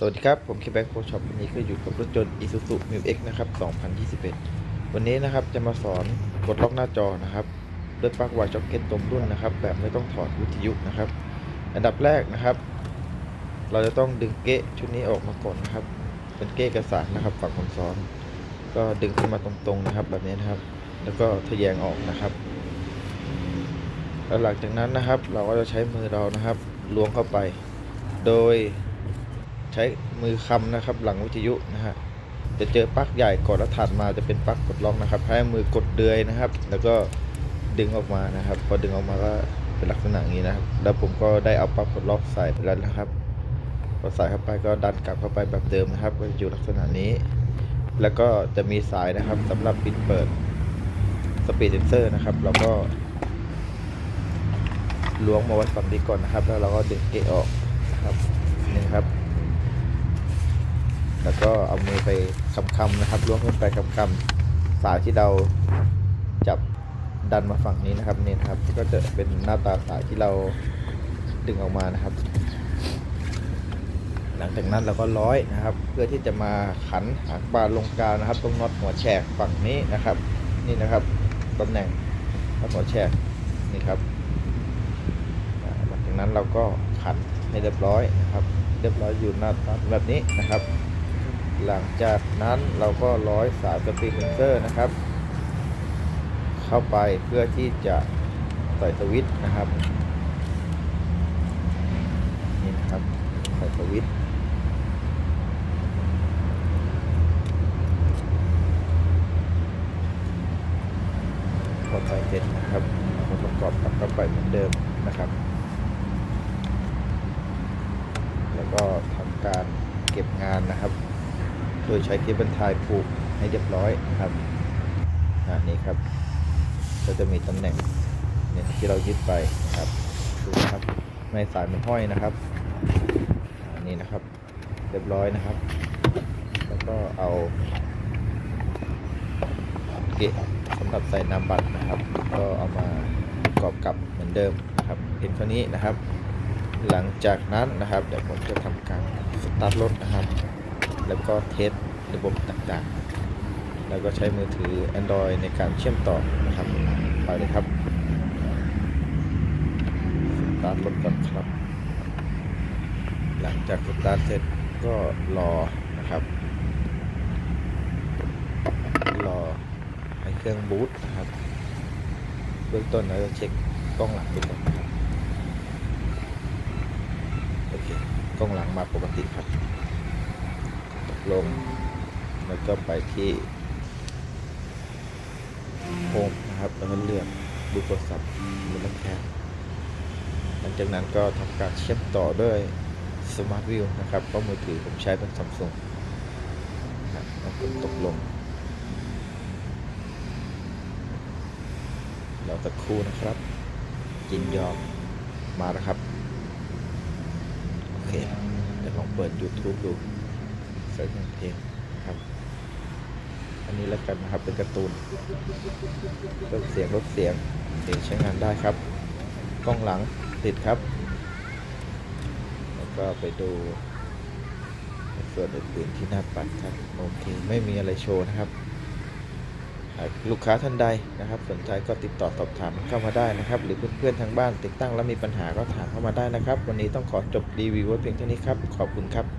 สวัสดีครับ ผมเคแบงค์โคช็อปวันนี้ก็อยู่กับรถยนต์ Isuzu m u x นะครับ 2021 วันนี้นะครับจะมาสอนกดล็อกหน้าจอนะครับด้วยปลั๊กวายจ็อกเก็ตตรงรุ่นนะครับ แบบไม่ต้องถอดวิทยุนะครับ อันดับแรกนะครับ เราจะต้องดึงเกะชุดนี้ออกมาก่อนนะครับ เป็นเกะกระสานนะครับฝั่งคนซ้อน ก็ดึงขึ้นมาตรงๆนะครับ แบบนี้นะครับ แล้วก็ทะแยงออกนะครับ แล้วหลังจากนั้นนะครับ เราก็จะใช้มือเรานะครับล้วงเข้าไป โดย ช้มือคำนะครับ หลังวิทยุนะฮะจะเจอปลั๊กใหญ่ก่อนแล้วถัดมาจะเป็นปลั๊กกดล็อกนะครับให้มือกดเดือยนะครับ แล้วก็ดึงออกมานะครับ พอดึงออกมาก็เป็นลักษณะนี้นะครับ แล้วผมก็ได้เอาปลั๊กกดล็อกใส่ไปแล้วนะครับพอใส่เข้าไปก็ดันกลับเข้าไปแบบเดิมนะครับก็อยู่ลักษณะนี้ แล้วก็จะมีสายนะครับสำหรับปิดเปิดสปีดเซนเซอร์นะครับเราก็ล้วงมาไว้ฝั่งนี้ก่อนนะครับ แล้วเราก็ดึงเกะออกนะครับนี่ครับ แล้วก็เอามือไปคำๆนะครับล้วงขึ้นไปคำๆสายที่เราจับดันมาฝั่งนี้นะครับนี่นะครับ ก็จะเป็นหน้าตาสายที่เราดึงออกมานะครับ หลังจากนั้นเราก็ร้อยนะครับ เพื่อที่จะมาขันหางปลาลงกาวนะครับ ตรงน็อตหัวแฉกฝั่งนี้นะครับ นี่นะครับตำแหน่งน็อตหัวแฉกนี่ครับหลังจากนั้นเราก็ขันให้เรียบร้อยนะครับ เรียบร้อยอยู่หน้าตาแบบนี้นะครับ หลังจากนั้นเราก็ร้อยสายสปีดเซนเซอร์นะครับ เข้าไปเพื่อที่จะใส่สวิตช์นะครับนี่นะครับใส่สวิตช์พอใส่เสร็จนะครับเราประกอบกลับเข้าไปเหมือนเดิมนะครับ แล้วก็ทำการเก็บงานนะครับ โดยใช้เคเบิลไทยผูกให้เรียบร้อยนะครับอ่านี่ครับ ก็จะมีตำแหน่งเนี่ยที่เรายึดไปนะครับดูนะครับไม่ให้สายมันห้อยนะครับอ่านี่นะครับ เรียบร้อยนะครับ แล้วก็เอาเกะสำหรับใส่นามบัตรนะครับ ก็เอามาประกอบกับเหมือนเดิมนะครับเพียงเท่านี้นะครับ หลังจากนั้นนะครับเดี๋ยวผมจะทำการสตาร์ทรถนะครับ แล้วก็เทสระบบต่างๆ แล้วก็ใช้มือถือ Android ในการเชื่อมต่อนะครับ ไปเลยครับสตาร์ทรถก่อนครับ หลังจากสตาร์ทเสร็จก็รอนะครับ รอให้เครื่องบูตนะครับ เบื้องต้นเราจะเช็คกล้องหลังดูก่อนครับ โอเค กล้องหลังมาปกติครับ ลง แล้วก็ไปที่โฮมนะครับแล้วก็เลือกดูโทรศัพท์มือถือแคปหลังจากนั้นก็ทำการเชื่อมต่อด้วยสมาร์ทวิวนะครับเพราะมือถือผมใช้เป็นซัมซุงนะครับแล้วกดตกลงเราตะคู่นะครับ ยินยอมมาแล้วครับ โอเค เดี๋ยวลองเปิด YouTube ดู เสิร์เพลงนครับ อันนี้แล้วกันนะครับเป็นการ์ตูนเพิ่มเสียงลดเสียงเสียงใช้งานได้ครับ กล้องหลังติดครับ แล้วก็ไปดูส่วนอื่นๆที่หน้าปัดครับโอเคไม่มีอะไรโชว์นะครับลูกค้าท่านใดนะครับ สนใจก็ติดต่อสอบถามเข้ามาได้นะครับ หรือเพื่อนๆทางบ้านติดตั้งแล้วมีปัญหาก็ถามเข้ามาได้นะครับ วันนี้ต้องขอจบรีวิวไว้เพียงเท่านี้ครับ ขอบคุณครับ